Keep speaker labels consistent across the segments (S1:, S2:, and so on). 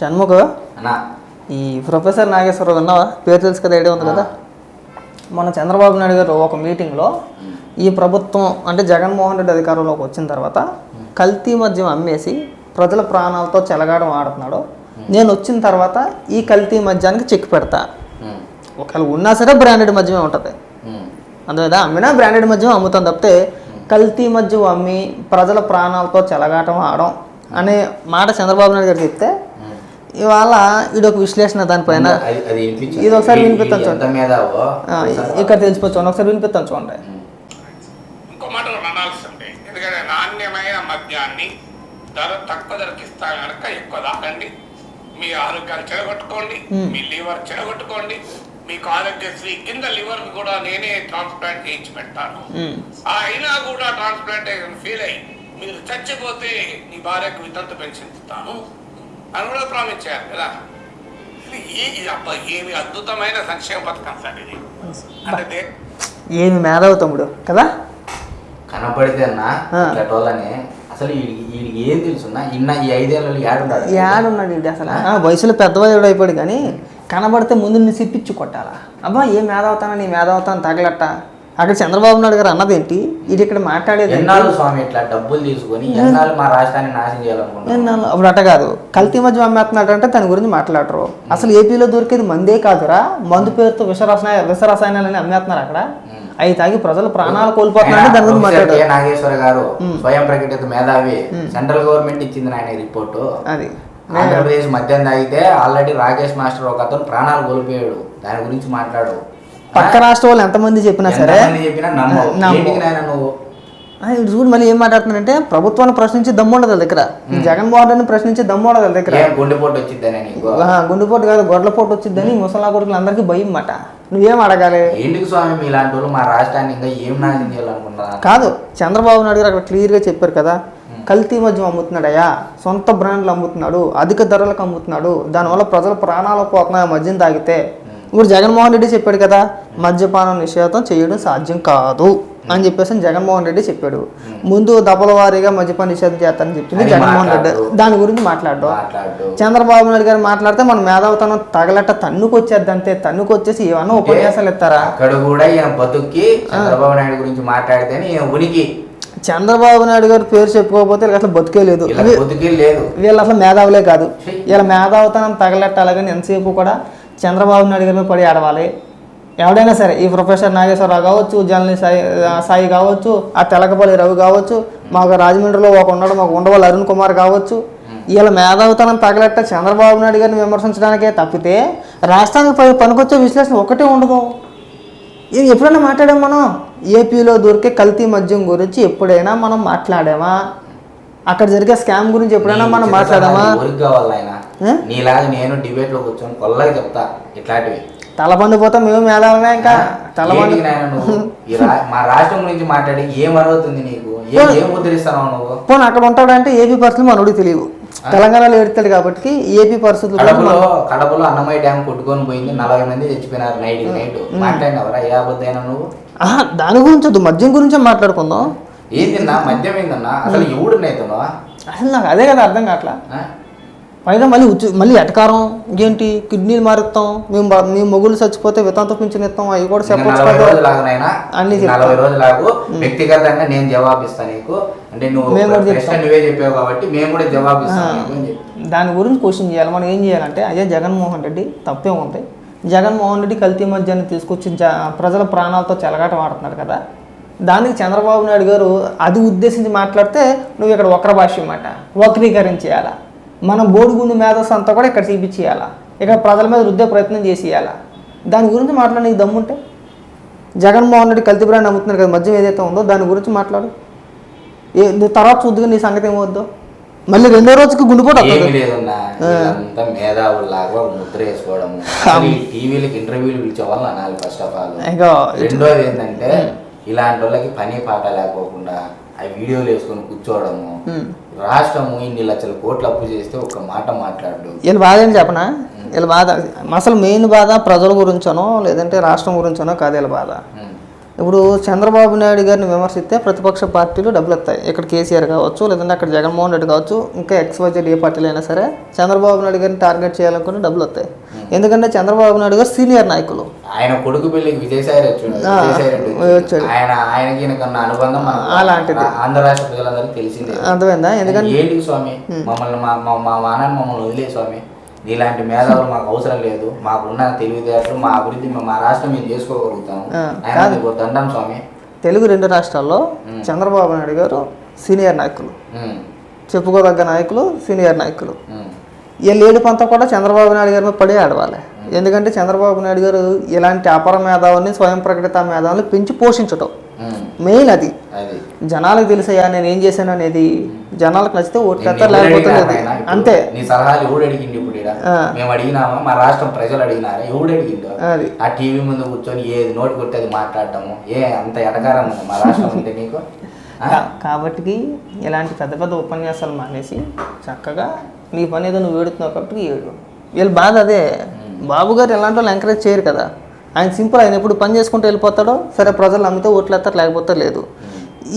S1: షణ్ముఖ?
S2: అన్నా.
S1: ఈ ప్రొఫెసర్ నాగేశ్వరరావు విన్నావా? పేరు తెలుసు కదా ఐడియా ఉంది కదా? మన చంద్రబాబు నాయుడు గారు ఒక మీటింగ్లో ఈ ప్రభుత్వం అంటే జగన్మోహన్ రెడ్డి అధికారంలోకి వచ్చిన తర్వాత కల్తీ మద్యం అమ్మేసి ప్రజల ప్రాణాలతో చెలగాడం ఆడుతున్నాడు. నేను వచ్చిన తర్వాత ఈ కల్తీ మద్యానికి చెక్ పెడతా. ఒకవేళ ఉన్నా సరే బ్రాండెడ్ మద్యమే ఉంటుంది. అందువల్ల అమ్మినా బ్రాండెడ్ మద్యం అమ్ముతాం తప్పితే కల్తీ మద్యం అమ్మి ప్రజల ప్రాణాలతో చెలగాటం ఆడడం అనే మాట చంద్రబాబు నాయుడు గారు చెప్తే. ఇవాళ ఇది ఒక విశ్లేషణ దానిపైన. ఇది ఒకసారి వినిపిస్తాను ఆ, ఇక్కడ తెలిసిపోవచ్చు చూడండి. ఒకసారి వినిపిస్తాను చూడండి.
S3: ఇంకో మాట అనాల్సిందే. ఎందుకంటే నాణ్యమైన మద్యాన్ని ధర తక్కువ ధరకి ఇస్తా కనుక ఎక్కువ తాగండి మీ ఆరోగ్యాలు చెడగొట్టుకోండి. మీ లివర్ చెడగొట్టుకోండి. మీకు ఆరోగ్యశ్రీ కింద లివర్ కూడా నేనే ట్రాన్స్ప్లాంట్ చేయించి. ఆ అయినా కూడా ట్రాన్స్ప్లాంటేషన్ ఫీల్ అయ్యి మీరు చచ్చిపోతే నీ భార్యకు వితంతు పెన్షన్ ఇస్తాను. అని కూడా ప్రామిస్ చేయాలి కదా ఇది అబ్బా ఏమి అద్భుతమైన సంక్షేమ పథకం సార్ ఇది. అంటే
S1: ఏమి మేధావి తమ్ముడు కదా?
S2: కనపడితే అన్న వాళ్ళని అసలు వీడికి ఏం తెలుసున్నా ఇన్న ఈ ఐదేళ్ళు ఏడున్నాడు
S1: ఏడున్నాడు ఇది అసలు. ఆ, వయసులో పెద్దవాడు అయిపోయాడు కానీ కనబడితే ముందు నీ సిప్పిచ్చి కొట్టాలా? అబ్బా ఏ మేధావుతానా నీ మేధావుతాను తగలట్ట? అక్కడ చంద్రబాబు నాయుడు గారు అన్నదేంటి? ఇది ఇక్కడ మాట్లాడేది ఏంటి?
S2: ఎన్నాళ్ళు స్వామి ఇట్లా డబ్బులు తీసుకొని ఎన్నాళ్ళు మా రాష్ట్రాన్ని నాశనం చేయాలనుకుంటున్నాను?
S1: అప్పుడు అట్ట కాదు. కల్తీ మధ్య అమ్మేస్తున్నాడు అంటే దాని గురించి మాట్లాడరు. అసలు ఏపీలో దొరికేది మందే కాదురా. మందు పేరుతో విషరసాయన విషరసాయనాలని అమ్మేస్తున్నారు అక్కడ. అవి తాగి ప్రజలు ప్రాణాలు కోల్పోతున్నారంటే దాని గురించి మాట్లాడారు.
S2: నాగేశ్వర గారు స్వయం ప్రకటిత మేధావి. సెంట్రల్ గవర్నమెంట్ ఇచ్చింది ఆయన రిపోర్టు.
S1: అది.
S2: ఆంధ్రప్రదేశ్ మద్యం తాగితే ఆల్రెడీ రాకేష్ మాస్టర్ ఒక అతను ప్రాణాలు కోల్పోయాడు. దాని గురించి మాట్లాడు
S1: పక్క రాష్ట్రం వాళ్ళు ఎంతమంది చెప్పినా సరే చూడు మళ్ళీ ఏం మాట్లాడుతున్నారంటే ప్రభుత్వాన్ని ప్రశ్నించి దమ్ము ఉండదు వాళ్ళ దగ్గర. జగన్మోహన్ రెడ్డిని ప్రశ్నించి దమ్ము ఉండదు వాళ్ళ దగ్గర.
S2: గుండెపోటు వచ్చిందని
S1: గుండెపోటు కాదు గొడ్లపోటు వచ్చిందని ముసలా కొడుకులందరికీ భయం మాట నువ్వేం అడగాలి?
S2: ఏంటికి స్వామి మీలాంటి వాళ్ళు మా రాష్ట్రాన్ని ఇంకా ఏం నాశనం చేయాలనుకుంటున్నారు?
S1: కాదు చంద్రబాబు నాయుడు గారు అక్కడ క్లియర్గా చెప్పారు కదా కల్తీ మద్యం అమ్ముతున్నాడయ్యా సొంత బ్రాండ్లు అమ్ముతున్నాడు అధిక ధరలకు అమ్ముతున్నాడు దానివల్ల ప్రజల ప్రాణాలు పోతున్నాయి ఆ మద్యం తాగితే. ఇప్పుడు జగన్మోహన్ రెడ్డి చెప్పాడు కదా మద్యపానం నిషేధం చేయడం సాధ్యం కాదు అని చెప్పేసి జగన్మోహన్ రెడ్డి చెప్పాడు. ముందు దఫల వారీగా మద్యపాన నిషేధం చేస్తానని చెప్పింది జగన్మోహన్ రెడ్డి. దాని గురించి మాట్లాడడం
S2: మాట్లాడు.
S1: చంద్రబాబు నాయుడు గారు మాట్లాడితే మన మేధావుతనం తగలట తన్నుకు వచ్చేది అంతే తన్నుకు వచ్చేసి ఏమన్నా ఉపన్యాసాలు ఇస్తారా?
S2: అక్కడ కూడా ఈయన బతుక్కి చంద్రబాబు నాయుడు గురించి మాట్లాడితేనే ఉనికి.
S1: చంద్రబాబు నాయుడు గారి పేరు చెప్పుకోకపోతే అసలు బతికే లేదు. వీళ్ళు అసలు మేధావులే కాదు. వీళ్ళ మేధావుతనం తగలెట్టాలి కానీ ఎంతసేపు కూడా చంద్రబాబు నాయుడు గారి మీద పడి ఆడవాలి. ఎవడైనా సరే ఈ ప్రొఫెసర్ నాగేశ్వరరావు కావచ్చు జనని సాయి సాయి కావచ్చు ఆ తెలకపల్లి రవి కావచ్చు మాకు రాజమండ్రిలో ఒక ఉన్నాడు మాకు ఉండవల్లి అరుణ్ కుమార్ కావచ్చు. వీళ్ళ మేధావుతనం తగలెట్ట చంద్రబాబు నాయుడు గారిని విమర్శించడానికే తప్పితే రాష్ట్రానికి పనికొచ్చే విశ్లేషణ ఒకటే ఉండదు. ఇది ఎప్పుడైనా మాట్లాడాం మనం? ఏపీలో దొరికే కల్తీ మద్యం గురించి ఎప్పుడైనా మనం మాట్లాడామా? అక్కడ జరిగే స్కామ్ గురించి ఎప్పుడైనా మనం మాట్లాడామా?
S2: నీలాగా నేను డిబేట్లో కూర్చొని కొల్లగా చెప్తా ఇట్లాంటివి.
S1: తల పండిపోతే మేము మేధావులమే ఇంకా. తల పండి
S2: ఏంటికి నాయన నువ్వు? ఈ రా- మా రాష్ట్రం గురించి మాట్లాడి ఏం అరవుతుంది నీకు? ఏం ముద్రిస్తున్నావు నువ్వు?
S1: పోనీ అక్కడ ఉంటాడంటే ఏపీ పరిస్థితులు మనోడికి తెలియవు. తెలంగాణలో ఏడుతాడు కాబట్టి ఏపీ పరిస్థితులు
S2: కడపలో కడపలో అన్నమయ్య డ్యామ్ కొట్టుకొని పోయింది నలభై మంది చచ్చిపోయినారు నైట్ నైట్. మాట్లాడినవరా? ఏ అబద్ధైనా నువ్వు?
S1: దాని గురించి వద్దు మద్యం గురించే మాట్లాడుకుందాం.
S2: ఏందిన్నా మద్యం ఏందన్నా అసలు ఎవడు నైతున్నా
S1: అసలు నాకు అదే కదా అర్థం కావట్లా? పైగా మళ్ళీ ఉచ్చు మళ్ళీ ఎటకారం? ఇంకేంటి? కిడ్నీలు మారుస్తాం. మేము బ- మేము మొగులు చచ్చిపోతే వితంతో పింఛన్ ఇస్తాం. అవి కూడా
S2: నలభై
S1: చెప్పచ్చు
S2: రోజులాగనైనా
S1: అన్ని చెప్తా.
S2: నలభై రోజులాగు వ్యక్తిగతంగా నేను జవాబిస్తా నీకు. అంటే నువ్వు
S1: మేము కూడా
S2: ప్రశ్న
S1: చెప్తాం.
S2: నువ్వే చెప్పావు కాబట్టి మేము కూడా జవాబిస్తాం నీకు అని చెప్పి.
S1: దాని గురించి క్వశ్చన్ చేయాలి. మనం ఏం చేయాలంటే అదే జగన్మోహన్ రెడ్డి తప్పే ఉంది. జగన్మోహన్ రెడ్డి కల్తీ మద్యాన్ని తీసుకొచ్చి జ ప్రజల ప్రాణాలతో చెలగాట ఆడుతున్నాడు కదా. దానికి చంద్రబాబు నాయుడు గారు అది ఉద్దేశించి మాట్లాడితే నువ్వు ఇక్కడ వక్ర భాష్యం మాట వక్రీకరించేయాలా. మన బోడిగుండు మేధస్సు అంతా కూడా ఇక్కడ చూపించేయాలా ఇక్కడ ప్రజల మీద రుద్దే ప్రయత్నం చేసేయాలా. దాని గురించి మాట్లాడి నీకు దమ్ముంటే? జగన్మోహన్ రెడ్డి కల్తీ బ్రాండ్ అమ్ముతున్నారు కదా మద్యం ఏదైతే ఉందో దాని గురించి మాట్లాడు. ఏ తర్వాత చూద్దుగా నీ సంగతి ఏమవుద్దో? మళ్ళీ రెండో రోజుకి గుండెపోటు
S2: మేధావుల్లాగా ముద్ర టీవీలకి ఇంటర్వ్యూలు పిలిచే వాళ్ళు అనాలి ఫస్ట్ ఆఫ్ ఆల్
S1: ఇక
S2: రెండోది ఏంటంటే ఇలాంటి వాళ్ళకి పని పాట లేకోకుండా ఆ వీడియోలు వేసుకొని కూర్చోవడము. రాష్ట్రము ఇన్ని లక్షల కోట్లు అప్పు చేస్తే ఒక మాట మాట్లాడు
S1: వీళ్ళ బాధ ఏంటి చెప్పనా వీళ్ళ బాధ అసలు మెయిన్ బాధ ప్రజల గురించనో లేదంటే రాష్ట్రం గురించనో కాదు వీళ్ళ బాధ. ఇప్పుడు చంద్రబాబు నాయుడు గారిని విమర్శిస్తే ప్రతిపక్ష పార్టీలు డబ్బులు వస్తాయి ఇక్కడ కేసీఆర్ కావచ్చు లేదంటే అక్కడ జగన్మోహన్ రెడ్డి కావచ్చు ఇంకా ఎక్స్వైజెడ్ ఏ పార్టీలు అయినా సరే చంద్రబాబు నాయుడు గారిని టార్గెట్ చేయాలనుకుని డబ్బులు వస్తాయి ఎందుకంటే చంద్రబాబు నాయుడు గారు సీనియర్ నాయకులు.
S2: ఆయన కొడుకు పెళ్ళికి విజయసాయి వచ్చాడు. ఆయన ఆయనకి అనుబంధం
S1: అలాంటిది.
S2: ఆంధ్ర రాష్ట్ర ప్రజలందరికీ తెలిసిందే.
S1: అర్థమైందా? ఎందుకంటే
S2: ఏంటి స్వామి? మమ్మల్ని మా మా మా మా నాన్న మమ్మల్ని వదిలే స్వామి. నీలాంటి మేధావులు మాకు అవసరం లేదు. మాకున్న తెలివితేటలు మా అభివృద్ధి మా రాష్ట్రం మేము చేసుకోగలుగుతాము. ఆయన. మీకు దండం స్వామి.
S1: తెలుగు రెండు రాష్ట్రాల్లో చంద్రబాబు నాయుడు గారు సీనియర్ నాయకులు. చెప్పుకోదగ్గ నాయకులు సీనియర్ నాయకులు. వీళ్ళు ఏడుపంతా కూడా చంద్రబాబు నాయుడు గారి మీద పడి ఆడవాలి ఎందుకంటే చంద్రబాబు నాయుడు గారు ఇలాంటి అపర మేధావుల్ని స్వయం ప్రకటిత మేధావుల్ని పెంచి పోషించటం. మెయిన్ అది. జనాలకు తెలుసయ్యా నేను ఏం చేశాను అనేది. జనాలకు నచ్చితే ఓట్లు
S2: నిన్ను
S1: వేస్తారు
S2: ఎవడు
S1: లేకపోతే అంతే.
S2: నీ సలహాలు ఎవడు అడిగింది ఇప్పుడు. మేము అడిగినామా? మా రాష్ట్రం ప్రజలు అడిగినారా? ఎవడు అడిగిందో
S1: అది.
S2: ఆ టీవీ ముందు కూర్చొని ఏది నోటి కొట్టి అది మాట్లాడటము ఏ అంత ఎటకారం మా రాష్ట్రం ఉంటే నీకు?
S1: కాబట్టి ఇలాంటి పెద్ద పెద్ద ఉపన్యాసాలు మానేసి చక్కగా నీ పని ఏదో నువ్వు ఏడుతున్నావు కాబట్టి ఏడు. వీళ్ళ బాధ అదే. బాబు గారు ఇలాంటి వాళ్ళు ఎంకరేజ్ చేయరు కదా. ఆయన సింపుల్ ఆయన ఎప్పుడు పని చేసుకుంటూ వెళ్ళిపోతాడో సరే ప్రజలు నమ్మితే ఓట్లు వేస్తారు లేకపోతే లేదు.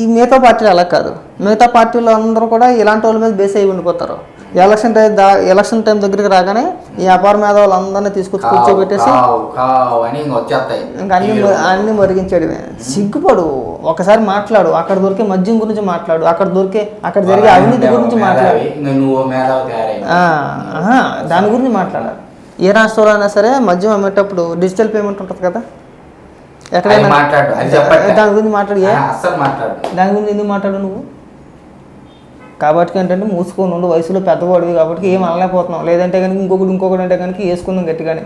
S1: ఈ మిగతా పార్టీలు అలా కాదు. మిగతా పార్టీలు అందరూ కూడా ఇలాంటి వాళ్ళ మీద బేస్ అయి ఉండిపోతారు. ఎలక్షన్ టైం ఎలక్షన్ టైం దగ్గరికి రాగానే ఈ వ్యాపార మేధావులు అందరినీ తీసుకొచ్చి కూర్చోబెట్టేసి
S2: ఇంక
S1: అన్ని అన్ని మరిగించడమే సిగ్గుపడు. ఒకసారి మాట్లాడు. అక్కడ దొరికే మద్యం గురించి మాట్లాడు. అక్కడ దొరికే అక్కడ జరిగే అవినీతి గురించి మాట్లాడు. దాని గురించి మాట్లాడాలి. ఏ రాష్ట్రంలో అయినా సరే మద్యం అమ్మేటప్పుడు డిజిటల్ పేమెంట్ ఉంటుంది కదా? ఎక్కడైనా. దాని గురించి మాట్లాడు. దాని గురించి ఎందుకు మాట్లాడు నువ్వు? కాబట్టి ఏంటంటే మూసుకొని ఉండు వయసులో పెద్దవాడివి కాబట్టి ఏం అనలేకపోతున్నాం. లేదంటే కనుక ఇంకొకటి ఇంకొకటి అంటే కనుక వేసుకుందాం గట్టిగానే.